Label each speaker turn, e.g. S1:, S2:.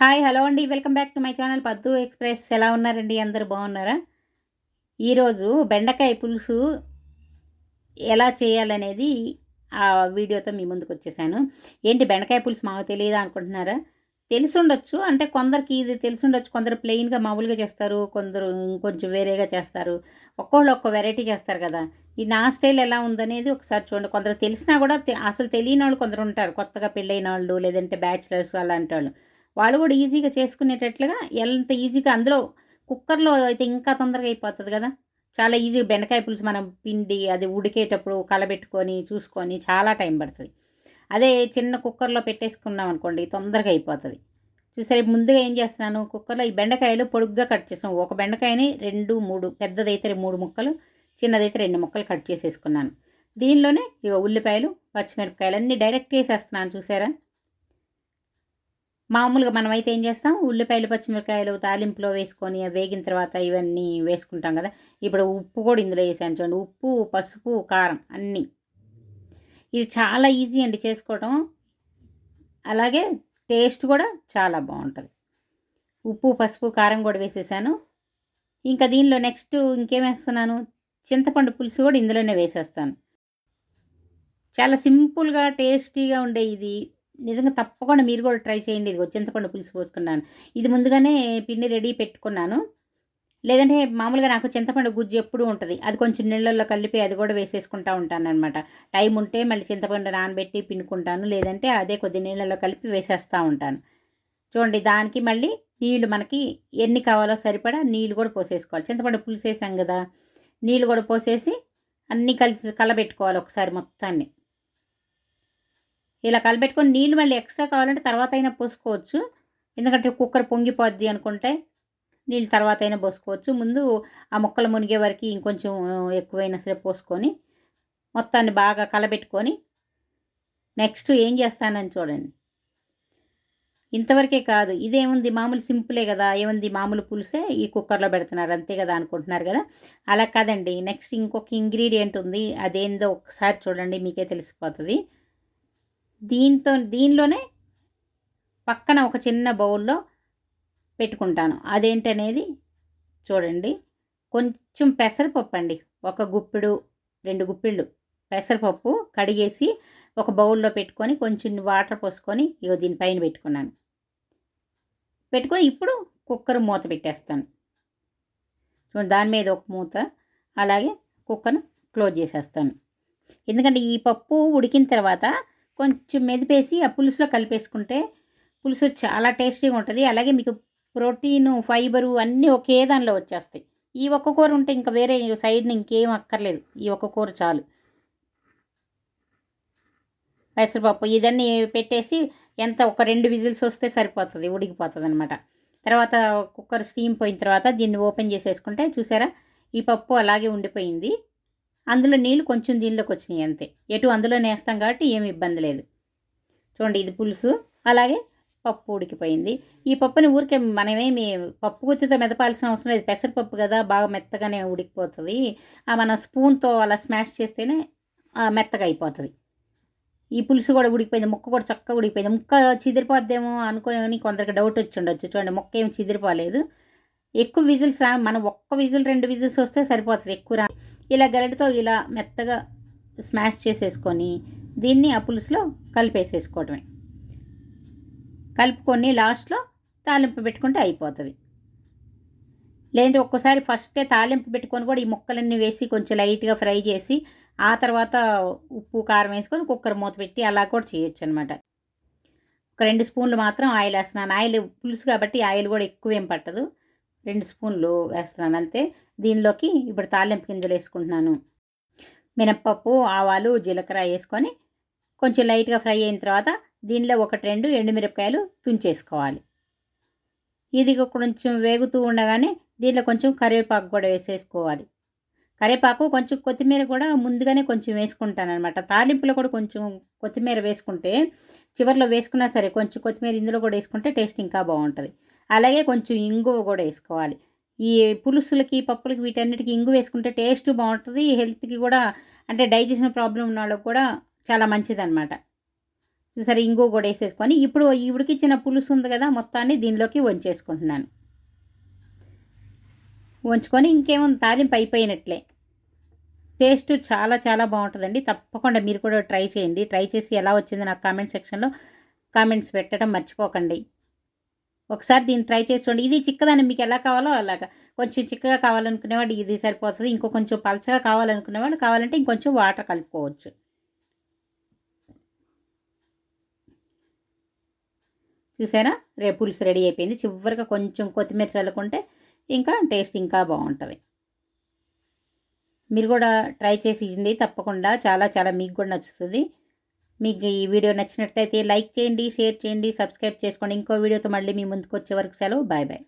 S1: Hi hello అండి. Welcome back to my channel Paddu express. ఎలా ఉన్నారండి? అందరు బాగున్నారా? ఈరోజు బెండకాయ పులుసు ఎలా చేయాలనేది ఆ వీడియోతో మీ ముందుకు వచ్చేసాను. ఏంటి బెండకాయ పులుసు మాకు తెలియదా అనుకుంటున్నారా? తెలిసి ఉండొచ్చు అంటే కొందరికి ఇది తెలిసి ఉండొచ్చు కొందరు ప్లెయిన్గా మామూలుగా చేస్తారు. కొందరు ఇంకొంచెం వేరేగా చేస్తారు. ఒక్కోళ్ళు ఒక్కో వెరైటీ చేస్తారు కదా. ఈ నా స్టైల్ ఎలా ఉందనేది ఒకసారి చూడండి. కొందరు తెలిసినా కూడా అసలు తెలియని వాళ్ళు కొందరు ఉంటారు. కొత్తగా పెళ్ళైన వాళ్ళు లేదంటే బ్యాచిలర్స్ అలాంటి వాళ్ళు వాళ్ళు కూడా ఈజీగా చేసుకునేటట్లుగా ఎంత ఈజీగా అందులో కుక్కర్లో అయితే ఇంకా తొందరగా అయిపోతుంది కదా. చాలా ఈజీగా బెండకాయ పులుసు మనం పిండి అది ఉడికేటప్పుడు కలబెట్టుకొని చూసుకొని చాలా టైం పడుతుంది. అదే చిన్న కుక్కర్లో పెట్టేసుకున్నాం అనుకోండి తొందరగా అయిపోతుంది. చూసారు ముందుగా ఏం చేస్తున్నాను? కుక్కర్లో ఈ బెండకాయలు పొడుగ్గా కట్ చేస్తున్నాను ఒక బెండకాయని రెండు మూడు పెద్దదైతే మూడు ముక్కలు చిన్నదైతే రెండు ముక్కలు కట్ చేసేసుకున్నాను. దీనిలోనే ఇక ఉల్లిపాయలు పచ్చిమిరపకాయలు అన్నీ డైరెక్ట్ వేసేస్తున్నాను చూసారా? మామూలుగా మనమైతే ఏం చేస్తాం? ఉల్లిపాయలు పచ్చిమిరపకాయలు తాలింపులో వేసుకొని వేగిన తర్వాత ఇవన్నీ వేసుకుంటాం కదా. ఇప్పుడు ఉప్పు కూడా ఇందులో వేసాను చూడండి. ఉప్పు పసుపు కారం అన్నీ. ఇది చాలా ఈజీ అండి చేసుకోవడం అలాగే టేస్ట్ కూడా చాలా బాగుంటుంది. ఉప్పు పసుపు కారం కూడా వేసేసాను. ఇంకా దీనిలో నెక్స్ట్ ఇంకేం వేస్తున్నాను? చింతపండు పులుసు కూడా ఇందులోనే వేసేస్తాను. చాలా సింపుల్గా టేస్టీగా ఉండే ఇది నిజంగా తప్పకుండా మీరు కూడా ట్రై చేయండి. ఇది చింతపండు పులుసు పోసుకున్నాను. ఇది ముందుగానే పిండి రెడీ పెట్టుకున్నాను. లేదంటే మామూలుగా నాకు చింతపండు గుజ్జు ఎప్పుడూ ఉంటుంది. అది కొంచెం నీళ్ళల్లో కలిపి అది కూడా వేసేసుకుంటా ఉంటాను అనమాట టైం ఉంటే మళ్ళీ చింతపండు నానబెట్టి పిండుకుంటాను. లేదంటే అదే కొద్ది నీళ్ళల్లో కలిపి వేసేస్తూ ఉంటాను. చూడండి దానికి మళ్ళీ నీళ్ళు మనకి ఎన్ని కావాలో సరిపడా నీళ్ళు కూడా పోసేసుకోవాలి. చింతపండు పులుసు కదా నీళ్ళు కూడా పోసేసి అన్నీ కలిసి కలబెట్టుకోవాలి ఒకసారి మొత్తాన్ని. ఇలా కలబెట్టుకొని నీళ్ళు మళ్ళీ ఎక్స్ట్రా కావాలంటే తర్వాత అయినా పోసుకోవచ్చు. ఎందుకంటే కుక్కర్ పొంగిపోద్ది అనుకుంటే నీళ్ళు తర్వాత అయినా పోసుకోవచ్చు. ముందు ఆ ముక్కలు మునిగే వరకు ఇంకొంచెం ఎక్కువైనా సరే పోసుకొని మొత్తాన్ని బాగా కలబెట్టుకొని నెక్స్ట్ ఏం చేస్తానని చూడండి. ఇంతవరకే కాదు ఇదేముంది మామూలు సింపులే కదా ఏముంది మామూలు పులుసే ఈ కుక్కర్లో పెడుతున్నారు అంతే కదా అనుకుంటున్నారు కదా. అలా కాదండి నెక్స్ట్ ఇంకొక ఇంగ్రీడియంట్ ఉంది అదేందో ఒకసారి చూడండి మీకే తెలిసిపోతుంది. దీంతో దీనిలోనే పక్కన ఒక చిన్న బౌల్లో పెట్టుకుంటాను. అదేంటనేది చూడండి. కొంచెం పెసరపప్పు అండి ఒక గుప్పిడు రెండు గుప్పిళ్ళు పెసరపప్పు కడిగేసి ఒక బౌల్లో పెట్టుకొని కొంచెం వాటర్ పోసుకొని ఇగో దీనిపైన పెట్టుకున్నాను. పెట్టుకొని ఇప్పుడు కుక్కర్ మూత పెట్టేస్తాను. చూడండి దాని మీద ఒక మూత అలాగే కుక్కర్ను క్లోజ్ చేసేస్తాను. ఎందుకంటే ఈ పప్పు ఉడికిన తర్వాత కొంచెం మెదిపేసి ఆ పులుసులో కలిపేసుకుంటే పులుసు చాలా టేస్టీగా ఉంటుంది. అలాగే మీకు ప్రోటీను ఫైబరు అన్నీ ఒకే దానిలో వచ్చేస్తాయి. ఈ ఒక్క కూర ఉంటే ఇంకా వేరే సైడ్ని ఇంకేం అక్కర్లేదు. ఈ ఒక్క కూర చాలు. పెసరపప్పు ఇదన్నీ పెట్టేసి ఎంత ఒక రెండు విజిల్స్ వస్తే సరిపోతుంది ఉడికిపోతుంది అనమాట తర్వాత కుక్కర్ స్టీమ్ పోయిన తర్వాత దీన్ని ఓపెన్ చేసేసుకుంటే చూసారా? ఈ పప్పు అలాగే ఉండిపోయింది. అందులో నీళ్ళు కొంచెం దీనిలోకి వచ్చినాయి అంతే. ఎటు అందులో నేస్తాం కాబట్టి ఏమి ఇబ్బంది లేదు. చూడండి ఇది పులుసు. అలాగే పప్పు ఉడికిపోయింది. ఈ పప్పుని ఊరికే మనమేమి పప్పు గుత్తితో మెదపాల్సిన అవసరం లేదు. పెసరపప్పు కదా బాగా మెత్తగానే ఉడికిపోతుంది. ఆ మన స్పూన్తో అలా స్మాష్ చేస్తేనే మెత్తగా అయిపోతుంది. ఈ పులుసు కూడా ఉడికిపోయింది. ముక్క కూడా చక్కగా ఉడికిపోయింది. ముక్క చిదిరిపోద్దేమో అనుకుని కొందరికి డౌట్ వచ్చి ఉండొచ్చు. చూడండి ముక్క ఏమి చిదిరిపోలేదు. ఎక్కువ విజిల్స్ రా మనం ఒక్క విజిల్ రెండు విజిల్స్ వస్తే సరిపోతుంది. ఎక్కువ రా. ఇలా గరిటతో ఇలా మెత్తగా స్మాష్ చేసేసుకొని దీన్ని ఆ పులుసులో కలిపేసేసుకోవటమే. కలుపుకొని లాస్ట్లో తాలింపు పెట్టుకుంటే అయిపోతుంది. లేదంటే ఒక్కోసారి ఫస్టే తాలింపు పెట్టుకొని కూడా ఈ ముక్కలన్నీ వేసి కొంచెం లైట్గా ఫ్రై చేసి ఆ తర్వాత ఉప్పు కారం వేసుకొని కుక్కర్ మూత పెట్టి అలా కూడా చేయొచ్చు అనమాట ఒక రెండు స్పూన్లు మాత్రం ఆయిల్ వేస్తున్నాను ఆయిల్ పులుసు కాబట్టి ఆయిల్ కూడా ఎక్కువ ఏం పట్టదు. రెండు స్పూన్లు వేస్తున్నాను. అంతే. దీనిలోకి ఇప్పుడు తాలింపు గింజలు వేసుకుంటున్నాను. మినప్పప్పు ఆవాలు జీలకర్ర వేసుకొని కొంచెం లైట్గా ఫ్రై అయిన తర్వాత దీనిలో ఒకటి రెండు ఎండుమిరపకాయలు తుంచేసుకోవాలి. ఇది కొంచెం వేగుతూ ఉండగానే దీనిలో కొంచెం కరివేపాకు కూడా వేసేసుకోవాలి. కరివేపాకు కొంచెం కొత్తిమీర కూడా ముందుగానే కొంచెం వేసుకుంటాను అనమాట తాలింపులో కూడా కొంచెం కొత్తిమీర వేసుకుంటే చివరిలో వేసుకున్నా సరే కొంచెం కొత్తిమీర ఇందులో కూడా వేసుకుంటే టేస్ట్ ఇంకా బాగుంటుంది. అలాగే కొంచెం ఇంగువ కూడా వేసుకోవాలి. ఈ పులుసులకి పప్పులకి వీటన్నిటికి ఇంగు వేసుకుంటే టేస్ట్ బాగుంటుంది హెల్త్కి కూడా అంటే డైజెషన్ ప్రాబ్లం ఉన్న వాళ్ళకి కూడా చాలా మంచిదన్నమాట. సరే ఇంగు కూడా వేసేసుకొని ఇప్పుడు ఈ ఇచ్చిన పులుసు ఉంది కదా మొత్తాన్ని దీనిలోకి వంచేసుకుంటున్నాను. వంచుకొని ఇంకేముంది తాలింపు అయిపోయినట్లే. టేస్ట్ చాలా చాలా బాగుంటుందండి. తప్పకుండా మీరు కూడా ట్రై చేయండి. ట్రై చేసి ఎలా వచ్చింది నాకు కామెంట్ సెక్షన్లో కామెంట్స్ పెట్టడం మర్చిపోకండి. ఒకసారి దీన్ని ట్రై చేసుకోండి ఇది చిక్కదని మీకు ఎలా కావాలో అలాగా. కొంచెం చిక్కగా కావాలనుకునేవాడు ఇది సరిపోతుంది. ఇంకో కొంచెం పలచగా కావాలనుకునేవాడు కావాలంటే ఇంకొంచెం వాటర్ కలుపుకోవచ్చు. చూసారా? రేపు పులుసు రెడీ అయిపోయింది. చివరిగా కొంచెం కొత్తిమీర చల్లుకుంటే ఇంకా టేస్ట్ ఇంకా బాగుంటుంది. మీరు కూడా ట్రై చేసి ఇచ్చింది తప్పకుండా. చాలా చాలా మీకు కూడా నచ్చుతుంది. మీకు ఈ వీడియో నచ్చినట్లయితే లైక్ చేయండి షేర్ చేయండి సబ్స్క్రైబ్ చేసుకోండి. ఇంకో వీడియోతో మళ్ళీ మీ ముందుకు వచ్చే వరకు సెలవు. Bye bye.